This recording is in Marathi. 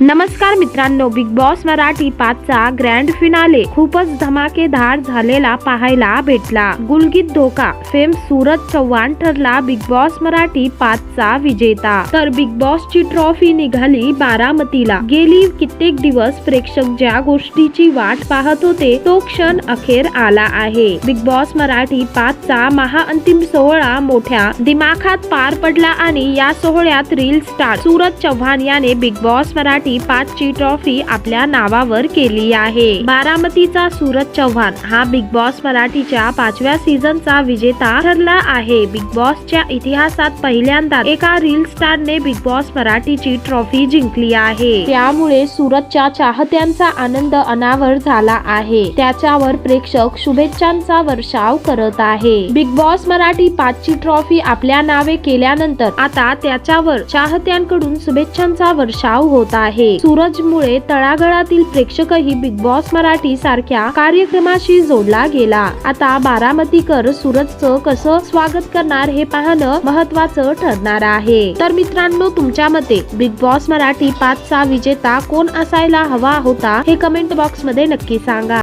नमस्कार मित्रांनो बिग बॉस मराठी पाचचा ग्रँड फिनाले खूपच धमाकेदार झालेला पाहायला भेटला. गुलगीत धोका फेम सूरज चव्हाण ठरला बिग बॉस मराठी पाचचा विजेता. तर बिग बॉसची ट्रॉफी निघाली बारामतीला. गेली कित्येक दिवस प्रेक्षक ज्या गोष्टीची वाट पाहत होते तो क्षण अखेर आला आहे. बिग बॉस मराठी पाचचा महाअंतिम सोहळा मोठ्या दिमाखात पार पडला आणि या सोहळ्यात रील स्टार सूरज चव्हाण याने बिग बॉस मराठी पाच ची ट्रॉफी आपल्या नावावर केली आहे. बारामतीचा सूरज चव्हाण हा बिग बॉस मराठीच्या पाचव्या सीझनचा विजेता ठरला आहे. बिग बॉसच्या इतिहासात पहिल्यांदा एका रील स्टारने बिग बॉस मराठीची ट्रॉफी जिंकली आहे. त्यामुळे सूरजच्या चाहत्यांचा आनंद अनावर झाला आहे. त्याच्यावर प्रेक्षक शुभेच्छांचा वर्षाव करत आहे. बिग बॉस मराठी पाचची ट्रॉफी आपल्या नावे केल्यानंतर आता त्याच्यावर चाहत्यांकडून शुभेच्छांचा वर्षाव होत आहे. सूरजमुळे तळागळातील प्रेक्षकही बिग बॉस मराठी सारख्या कार्यक्रमाशी जोडला गेला. आता बारामतीकर सूरजचं कसं स्वागत करणार हे पाहणं महत्वाचं ठरणार आहे. तर मित्रांनो तुमच्या मते बिग बॉस मराठी पाचचा विजेता कोण असायला हवा होता हे कमेंट बॉक्समध्ये नक्की सांगा.